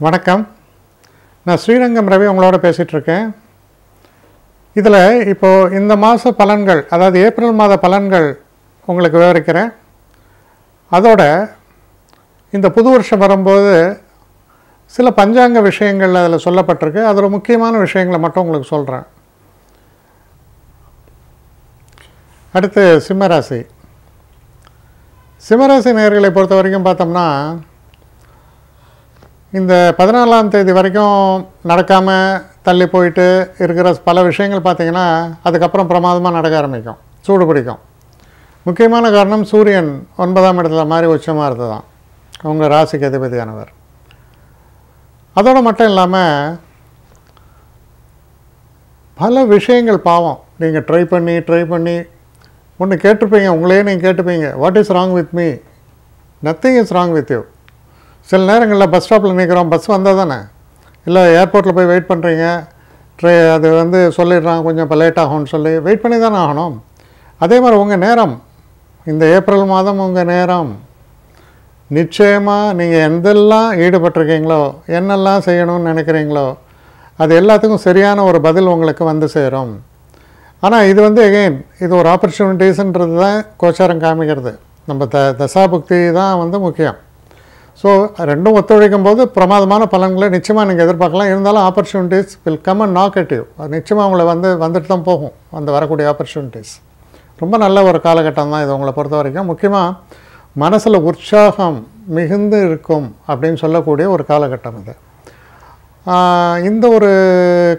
வணக்கம். நான் ஸ்ரீரங்கம் ரவி உங்களோட பேசிகிட்ருக்கேன் இதில் இப்போது இந்த மாத பலன்கள் அதாவது ஏப்ரல் மாத பலன்கள் உங்களுக்கு விவரிக்கிறேன். அதோட இந்த புது வருஷம் வரும்போது சில பஞ்சாங்க விஷயங்கள் அதில் சொல்லப்பட்டிருக்கு. அதில் முக்கியமான விஷயங்களை மட்டும் உங்களுக்கு சொல்கிறேன். அடுத்து சிம்மராசி. சிம்மராசி நேர்களை பொறுத்த வரைக்கும் பார்த்தோம்னா இந்த பதினாலாம் தேதி வரைக்கும் நடக்காமல் தள்ளி போயிட்டு இருக்கிற பல விஷயங்கள் பார்த்திங்கன்னா அதுக்கப்புறம் பிரமாதமாக நடக்க ஆரம்பிக்கும். சூடு பிடிக்கும். முக்கியமான காரணம் சூரியன் ஒன்பதாம் இடத்துல மாதிரி உச்சமாக இருந்ததான் உங்கள் ராசிக்கு அதிபதியானவர். அதோடு மட்டும் இல்லாமல் பல விஷயங்கள் பாவம். நீங்கள் ட்ரை பண்ணி ட்ரை பண்ணி ஒன்று கேட்டிருப்பீங்க உங்களையே நீங்கள் கேட்டுப்பீங்க what is wrong with me nothing is wrong with you சில நேரங்களில் பஸ் ஸ்டாப்பில் நிற்கிறோம். பஸ் வந்தால் தானே? இல்லை ஏர்போர்ட்டில் போய் வெயிட் பண்ணுறீங்க ட்ரே அது வந்து சொல்லிடுறான் கொஞ்சம் இப்போ லேட் ஆகும்னு சொல்லி வெயிட் பண்ணி தானே ஆகணும். அதே மாதிரி உங்கள் நேரம். இந்த ஏப்ரல் மாதம் உங்கள் நேரம். நிச்சயமாக நீங்கள் எந்தெல்லாம் ஈடுபட்டிருக்கீங்களோ என்னெல்லாம் செய்யணும்னு நினைக்கிறீங்களோ அது எல்லாத்துக்கும் சரியான ஒரு பதில் உங்களுக்கு வந்து சேரும். ஆனால் இது வந்து எகெயின் இது ஒரு ஆப்பர்ச்சுனிட்டிஸ்ன்றது தான் கோச்சாரம் காமிக்கிறது. நம்ம த தசாபுக்தி தான் வந்து முக்கியம். ஸோ ரெண்டும் ஒத்துழைக்கும் போது பிரமாதமான பலன்களை நிச்சயமாக நீங்கள் எதிர்பார்க்கலாம். இருந்தாலும் opportunities will come and negative அது நிச்சயமாக உங்களை வந்து வந்துட்டு தான் போகும். அந்த வரக்கூடிய ஆப்பர்ச்சுனிட்டிஸ் ரொம்ப நல்ல ஒரு காலகட்டம் தான் இது உங்களை பொறுத்த வரைக்கும். முக்கியமாக மனசில் உற்சாகம் மிகுந்து இருக்கும் அப்படின்னு சொல்லக்கூடிய ஒரு காலகட்டம் இது. இந்த ஒரு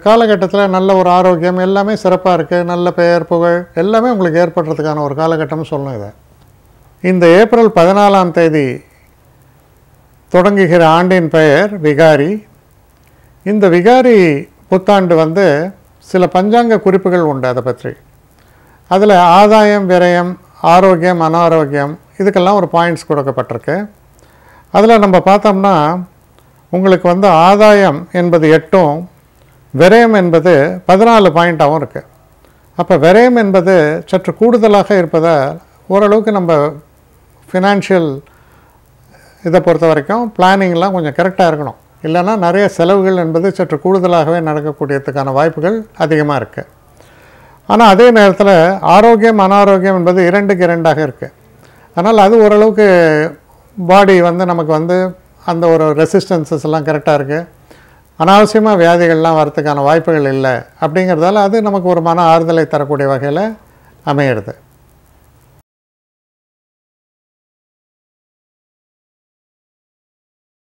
காலகட்டத்தில் நல்ல ஒரு ஆரோக்கியம் எல்லாமே சிறப்பாக இருக்குது நல்ல பெயர் புகழ் எல்லாமே உங்களுக்கு ஏற்படுறதுக்கான ஒரு காலகட்டம்னு சொல்லணும் இதை. இந்த ஏப்ரல் பதினாலாம் தேதி தொடங்குகிற ஆண்டின் பெயர் விகாரி. இந்த விகாரி புத்தாண்டு வந்து சில பஞ்சாங்க குறிப்புகள் உண்டு அதை பற்றி. அதில் ஆதாயம் விரயம் ஆரோக்கியம் அனாரோக்கியம் இதுக்கெல்லாம் ஒரு பாயிண்ட்ஸ் கொடுக்கப்பட்டிருக்கு. அதில் நம்ம பார்த்தோம்னா உங்களுக்கு வந்து ஆதாயம் என்பது எட்டும் விரயம் என்பது பதினாலு பாயிண்ட்டாகவும் இருக்குது அப்போ விரயம் என்பது சற்று கூடுதலாக இருப்பதால் ஓரளவுக்கு நம்ம ஃபினான்ஷியல் இதை பொறுத்த வரைக்கும் பிளானிங்லாம் கொஞ்சம் கரெக்டாக இருக்கணும். இல்லைன்னா நிறைய செலவுகள் என்பது சற்று கூடுதலாகவே நடக்கக்கூடியதுக்கான வாய்ப்புகள் அதிகமாக இருக்குது ஆனால் அதே நேரத்தில் ஆரோக்கியம் அனாரோக்கியம் என்பது இரண்டுக்கு இரண்டாக இருக்குது அதனால் அது ஓரளவுக்கு பாடி வந்து நமக்கு வந்து அந்த ஒரு ரெசிஸ்டன்சஸ் எல்லாம் கரெக்டாக இருக்குது அனாவசியமாக வியாதிகள்லாம் வரத்துக்கான வாய்ப்புகள் இல்லை. அப்படிங்கிறதால அது நமக்கு ஒரு மன ஆறுதலை தரக்கூடிய வகையில் அமையிறது.